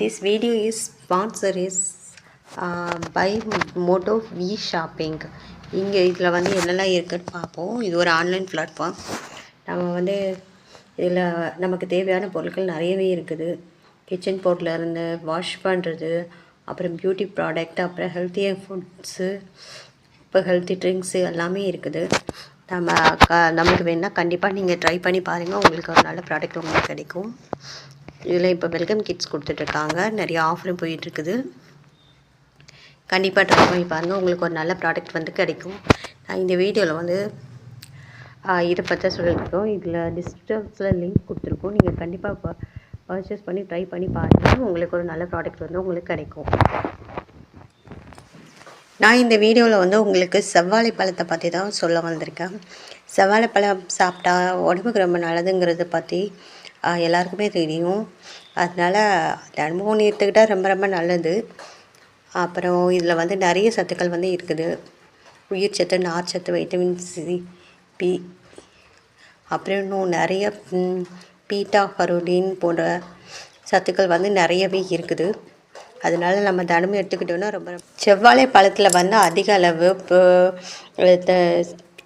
This video is sponsor is by Moto V shopping இங்கே இதில் வந்து என்னெல்லாம் இருக்குன்னு பார்ப்போம். இது ஒரு ஆன்லைன் பிளாட்ஃபார்ம் நம்ம வந்து இதில் நமக்கு தேவையான பொருட்கள் நிறையவே இருக்குது. கிச்சன் போர்ட்டில் இருந்து வாஷ் பண்ணுறது அப்புறம் பியூட்டி ப்ராடக்ட் அப்புறம் ஹெல்த்தியாக ஃபுட்ஸு இப்போ ஹெல்த்தி ட்ரிங்க்ஸு எல்லாமே இருக்குது. நம்ம க நமக்கு வேணால் கண்டிப்பாக நீங்கள் ட்ரை பண்ணி பாருங்கள் உங்களுக்கு ஒரு நல்ல ப்ராடக்ட் உங்களுக்கு கிடைக்கும். இதில் இப்போ வெல்கம் கிட்ஸ் கொடுத்துட்ருக்காங்க. நிறைய ஆஃபரும் போயிட்டுருக்குது. கண்டிப்பாக ட்ரை பண்ணி பாருங்கள் உங்களுக்கு ஒரு நல்ல ப்ராடக்ட் வந்து கிடைக்கும். நான் இந்த வீடியோவில் வந்து இதை பற்றி சொல்லியிருக்கோம் இதில் டிஸ்கிரிப்ஷன்ஸில் லிங்க் கொடுத்துருக்கோம். நீங்கள் கண்டிப்பாக பர்ச்சேஸ் பண்ணி ட்ரை பண்ணி பாருங்கள் உங்களுக்கு ஒரு நல்ல ப்ராடக்ட் வந்து உங்களுக்கு கிடைக்கும். நான் இந்த வீடியோவில் வந்து உங்களுக்கு செவ்வாழை பழத்தை பற்றி தான் சொல்ல வந்திருக்கேன். செவ்வாழை பழம் சாப்பிட்டா உடம்புக்கு ரொம்ப நல்லதுங்கிறத பற்றி எல்லாருக்குமே தெரியும். அதனால் தினமும் எடுத்துக்கிட்டால் ரொம்ப ரொம்ப நல்லது. அப்புறம் இதில் வந்து நிறைய சத்துக்கள் வந்து இருக்குது. உயிர் சத்து நார்ச்சத்து வைட்டமின் சி பி அப்புறம் இன்னும் நிறைய பீட்டா கரோடின் போன்ற சத்துக்கள் வந்து நிறையவே இருக்குது. அதனால நம்ம தினமும் எடுத்துக்கிட்டோம்னா ரொம்ப செவ்வாழை பழத்தில் வந்து அதிக அளவு இப்போ,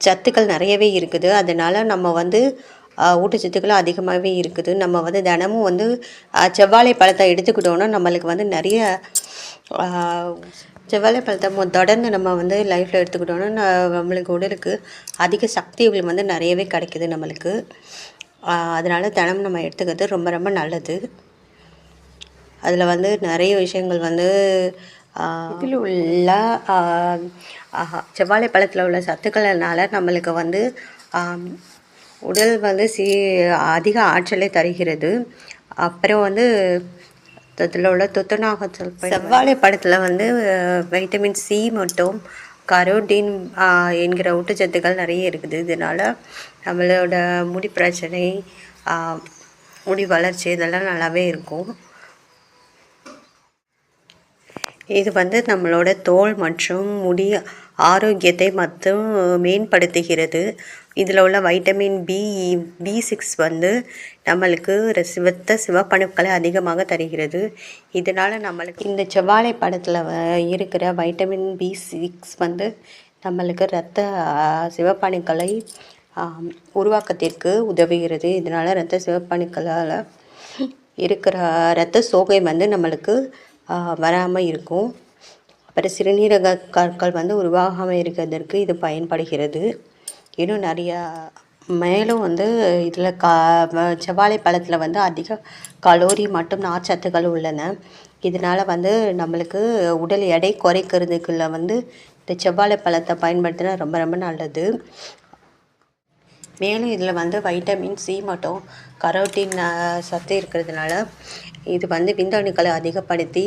சத்துக்கள் நிறையவே இருக்குது. அதனால் நம்ம வந்து ஊட்டச்சத்துக்களும் அதிகமாகவே இருக்குது. நம்ம வந்து தினமும் வந்து செவ்வாழை பழத்தை எடுத்துக்கிட்டோன்னா நம்மளுக்கு வந்து நிறைய செவ்வாழை பழத்தை தொடர்ந்து நம்ம வந்து லைஃப்பில் எடுத்துக்கிட்டோன்னா நம்மளுக்கு உடலுக்கு அதிக சக்திகள் வந்து நிறையவே கிடைக்குது நம்மளுக்கு. அதனால் தினமும் நம்ம எடுத்துக்கிறது ரொம்ப ரொம்ப நல்லது. அதில் வந்து நிறைய விஷயங்கள் வந்து இதில் உள்ள ஆஹா, செவ்வாழை பழத்தில் உள்ள சத்துக்கள்னால நம்மளுக்கு வந்து உடல் வந்து சீ அதிக ஆற்றலை தருகிறது. அப்புறம் வந்து அதில் உள்ள துத்தநாக செவ்வாழை படத்தில் வந்து வைட்டமின் சி மற்றும் கரோட்டின் என்கிற ஊட்டச்சத்துக்கள் நிறைய இருக்குது. இதனால் நம்மளோட முடி பிரச்சனை முடி வளர்ச்சி இதெல்லாம் நல்லாவே இருக்கும். இது வந்து நம்மளோட தோல் மற்றும் முடி ஆரோக்கியத்தை மற்றும் மேம்படுத்துகிறது. இதில் உள்ள வைட்டமின் பி பி சிக்ஸ் வந்து நம்மளுக்கு சிவத்த சிவப்பணுக்களை அதிகமாக தருகிறது. இதனால் நம்மளுக்கு இந்த செவ்வாழை படத்தில் இருக்கிற வைட்டமின் பி சிக்ஸ் வந்து நம்மளுக்கு இரத்த சிவப்பணுக்களை உருவாக்கத்திற்கு உதவுகிறது. இதனால் இரத்த சிவப்பணுக்களால் இருக்கிற இரத்த சோகை வந்து நம்மளுக்கு வராமல் இருக்கும். அப்புறம் சிறுநீரக கற்கள் வந்து உருவாகாமல் இருக்கிறதற்கு இது பயன்படுகிறது. இன்னும் நிறையா மேலும் வந்து இதில் கா செவ்வாழை பழத்தில் வந்து அதிக கலோரி மற்றும் நார்ச்சத்துக்கள் உள்ளன. இதனால் வந்து நம்மளுக்கு உடல் எடை குறைக்கிறதுக்குள்ள வந்து இந்த செவ்வாழை பழத்தை பயன்படுத்தினா ரொம்ப ரொம்ப நல்லது. மேலும் இதில் வந்து வைட்டமின் சி மற்றும் கரோட்டின் சத்து இருக்கிறதுனால இது வந்து விந்தணுக்களை அதிகப்படுத்தி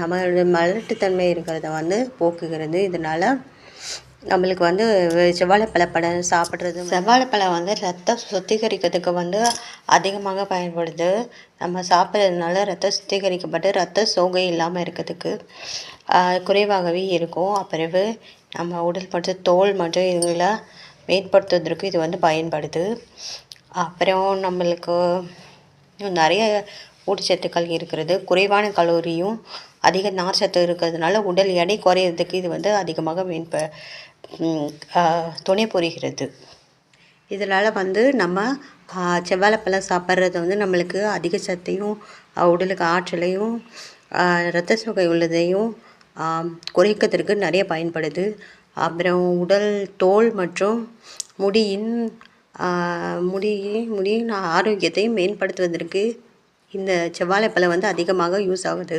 நம்மளோட மலட்டுத்தன்மை இருக்கிறத வந்து போக்குகிறது. இதனால் நம்மளுக்கு வந்து செவ்வாழைப்பழ பழம் சாப்பிட்றது செவ்வாழைப்பழம் வந்து ரத்தம் சுத்திகரிக்கிறதுக்கு வந்து அதிகமாக பயன்படுது. நம்ம சாப்பிட்றதுனால ரத்தம் சுத்திகரிக்கப்பட்டு ரத்த சோகை இல்லாமல் இருக்கிறதுக்கு குறைவாகவே இருக்கும். பிறகு நம்ம உடல் மற்றும் தோல் மற்றும் இதுங்களை மேம்படுத்துவதற்கு இது வந்து பயன்படுது. அப்புறம் நம்மளுக்கு நிறைய ஊட்டச்சத்துக்கள் இருக்கிறது. குறைவான கலோரியும் அதிக நார் சத்து இருக்கிறதுனால உடல் எடை குறையிறதுக்கு இது வந்து அதிகமாக மீன் ப துணை புரிகிறது. இதனால் வந்து நம்ம செவ்வாழைப்பழம் சாப்பிட்றது வந்து நம்மளுக்கு அதிக சத்தையும் உடலுக்கு ஆற்றலையும் இரத்த சோகை உள்ளதையும் குறைக்கிறதுக்கு நிறைய பயன்படுது. அப்புறம் உடல் தோல் மற்றும் முடியின் ஆஹ், முடி முடியின் ஆரோக்கியத்தையும் மேம்படுத்துவதற்கு இந்த செவ்வாழைப்பழம் வந்து அதிகமாக யூஸ் ஆகுது.